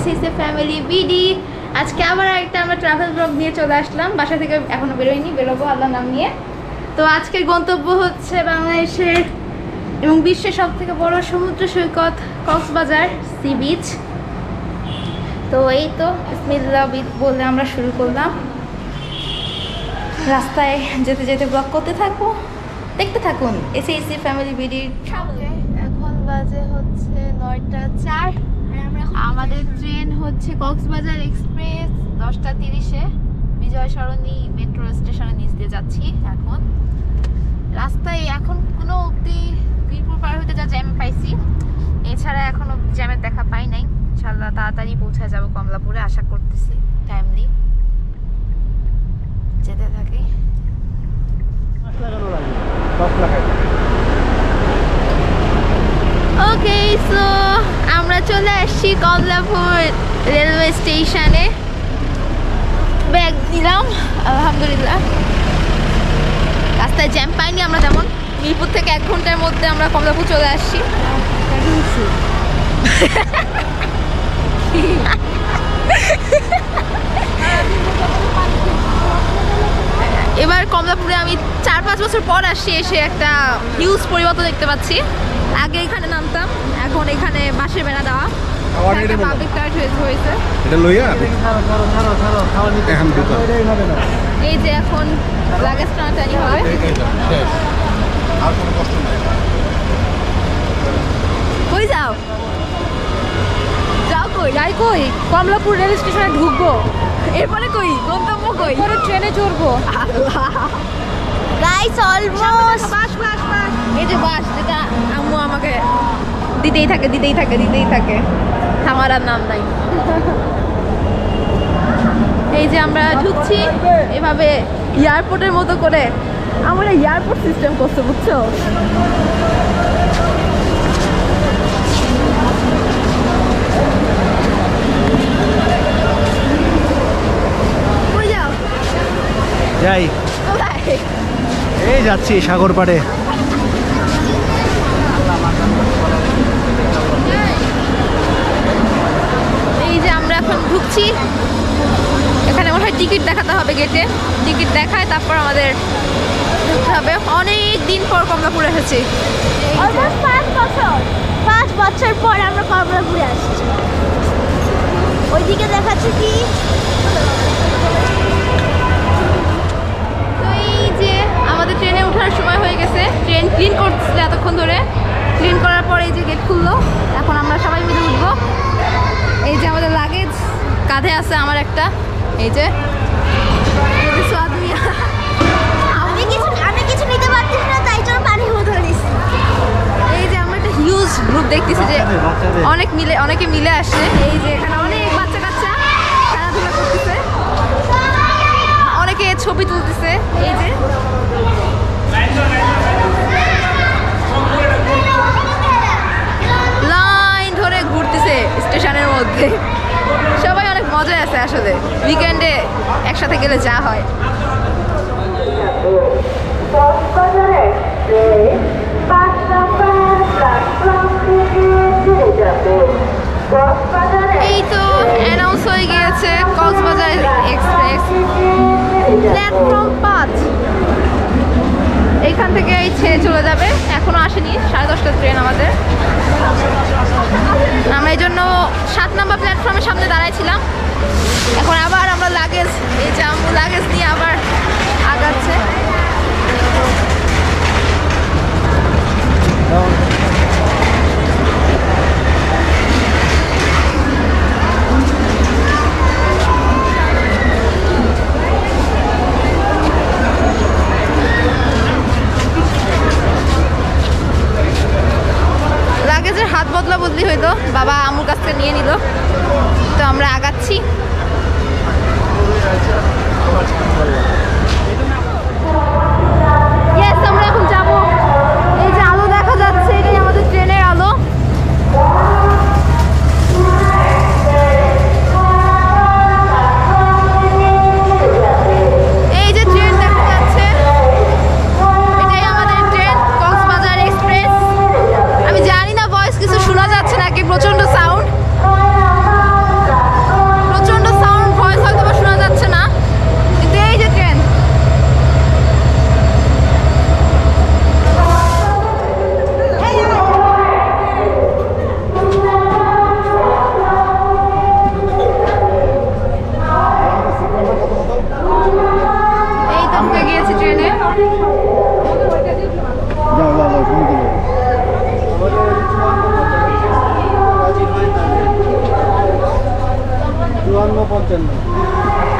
SSA family BD আজকে আবার একটা আমরা ট্রাভেল ব্লগ নিয়ে চলে আসলাম। বাসা থেকে এখনও বেরোয়নি, বেরোবো আল্লাহ নাম নিয়ে। তো আজকের গন্তব্য হচ্ছে বাংলাদেশের এবং বিশ্বের সব থেকে বড় সমুদ্র সৈকত কক্সবাজার সি বিচ। তো এই তো, বিসমিল্লাহ বিচ বলে আমরা শুরু করলাম। রাস্তায় যেতে যেতে ব্লগ করতে থাকব। দেখতে থাকুন এসএসসি ফ্যামিলি বিডির এখন বাজে হচ্ছে নয়টা চার। আমাদের ট্রেন হচ্ছে কক্সবাজার এক্সপ্রেস, দশটা তিরিশে। বিজয় সরণি, মেট্রো স্টেশনের নিচ দিয়ে যাচ্ছি এখন। রাস্তায় এখন কোনো অব্দি বীরপুর পার হইতে যা জ্যাম পাইছি। এছাড়া এখনও জ্যামের দেখা পাই নাই। ইনশাল্লাহ তাড়াতাড়ি পৌঁছায় যাব কমলাপুরে, আশা করতেছি। টাইমলি যেতে থাকি ওকে সো আমরা চলে আসছি কমলাপুর রেলওয়ে স্টেশনে। ব্যাগ দিলাম আলহামদুলিল্লাহ। রাস্তায় জ্যাম পাইনি আমরা যেমন মিরপুর থেকে এক ঘণ্টার মধ্যে আমরা কমলাপুর চলে আসছি। এবার কমলাপুরে আমি চার পাঁচ বছর পর আসছি, এসে একটা হিউজ পরিবর্তন দেখতে পাচ্ছি। আগে এখানে নামতাম, এখন এখানে বাসের বেড়া দেওয়া। এটা লইয়া? এখন এই যে এখন লাগেজ টানাটানি হবে। এই- এই যাও, আর কোনো কষ্ট নাই। কই যাও? যাও কই? যাই কই? কমলাপুর রেল স্টেশনে ঢুকবো। এরপরে কই? গন্তব্য কই? পরে ট্রেনে চড়বো। Guys almost bus bus bus. এই যে বাস যেটা আম্মু আমাকে দিতেই থাকে দিতেই থাকে দিতেই থাকে। থামার আর নাম নাই। এই যে আমরা ঢুকছি এভাবে এয়ারপোর্টের মতো করে। আমরা এয়ারপোর্ট সিস্টেম করছে বুঝছ? যাই। এই যাচ্ছি সাগর পাড়ে এই যে আমরা ঢুকছি এখানে মনে হয় টিকিট দেখাতে হবে গেটে। টিকিট দেখায় তারপর আমাদের ঢুকতে হবে। অনেক দিন পর কমলাপুর এসেছি। পাঁচ বছর। পর আমরা কমলাপুরে আসছি। ওইদিকে দেখাচ্ছে কি? যে আমাদের ট্রেনে ওঠার সময় হয়ে গেছে। ট্রেন ক্লিন করছিল এতক্ষণ ধরে। ক্লিন করার পর এই যে গেট খুললো এখন আমরা সবাই মিলে উঠবো এই যে আমাদের লাগেজ কাঁধে আছে আমার একটা। এই যে। গ্রুপ দেখতেছি যে। অনেক মিলে অনেকে মিলে আসছে। এই যে এখানে অনেক বাচ্চা কাচ্চা খেলাধুলা করতেছে। অনেকে ছবি তুলতেছে। এই যে। আসলে। উইকেন্ডে একসাথে গেলে যা হয়। এই তো অ্যানাউন্স হয়ে গিয়েছে কক্সবাজার এক্সপ্রেস প্ল্যাটফর্ম পাঁচ। এইখান থেকে এই ছেড়ে চলে যাবে। এখনও আসেনি সাড়ে দশটার ট্রেন আমাদের। এই জন্য সাত নম্বর প্ল্যাটফর্মের সামনে দাঁড়াইছিলাম। এখন আবার আমরা লাগেজ এই যে লাগেজ নিয়ে আবার আগাচ্ছে। বদলা হইতো বাবা আমুর কাছ থেকে নিয়ে নিল। তো আমরা আগাচ্ছি।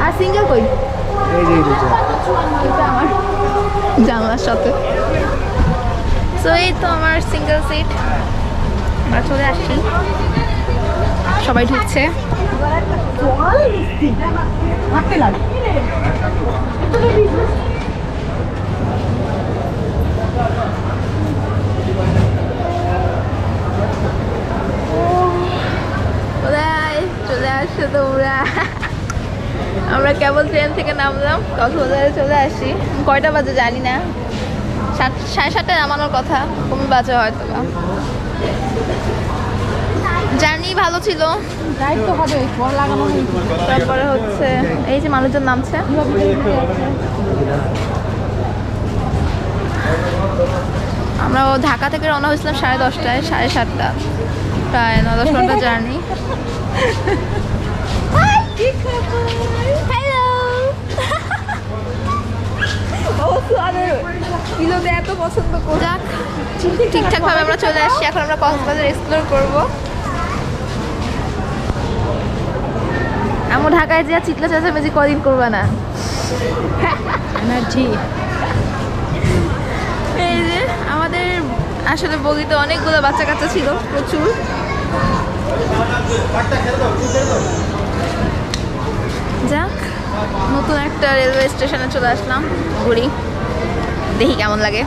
আর সিঙ্গেল কই? আমার জানলার সাথে। সো এই তো আমার সিঙ্গেল সিট আমরা চলে আসি সবাই ঢুকছে। আসছো তোমরা। আমরা কেবল ট্রেন থেকে নামলাম কক্সবাজারে চলে আসি। কয়টা বাজে জানি না। সাত সাড়ে সাতটায় নামানোর কথা কমে বাজে হয়তো বা। জার্নি ভালো ছিল। তারপরে হচ্ছে এই যে মানুষজন নামছে। আমরা ঢাকা থেকে রওনা হয়েছিলাম সাড়ে দশটায় সাড়ে সাতটা। প্রায় ন দশ ঘণ্টা জার্নি। হ্যালো এত পছন্দ করে। যাক ঠিকঠাক ভাবে আমরা চলে আসছি। এখন আমরা কক্সবাজার এক্সপ্লোর করব। আমরা ঢাকায় যে চিতলা চেঁচামেচি কদিন করবে না। এনার্জি এই যে আমাদের আসলে বগিতে অনেকগুলো বাচ্চা কাচ্চা ছিল প্রচুর। যাক নতুন একটা রেলওয়ে স্টেশনে চলে আসলাম ঘুরি। দেখি কেমন লাগে।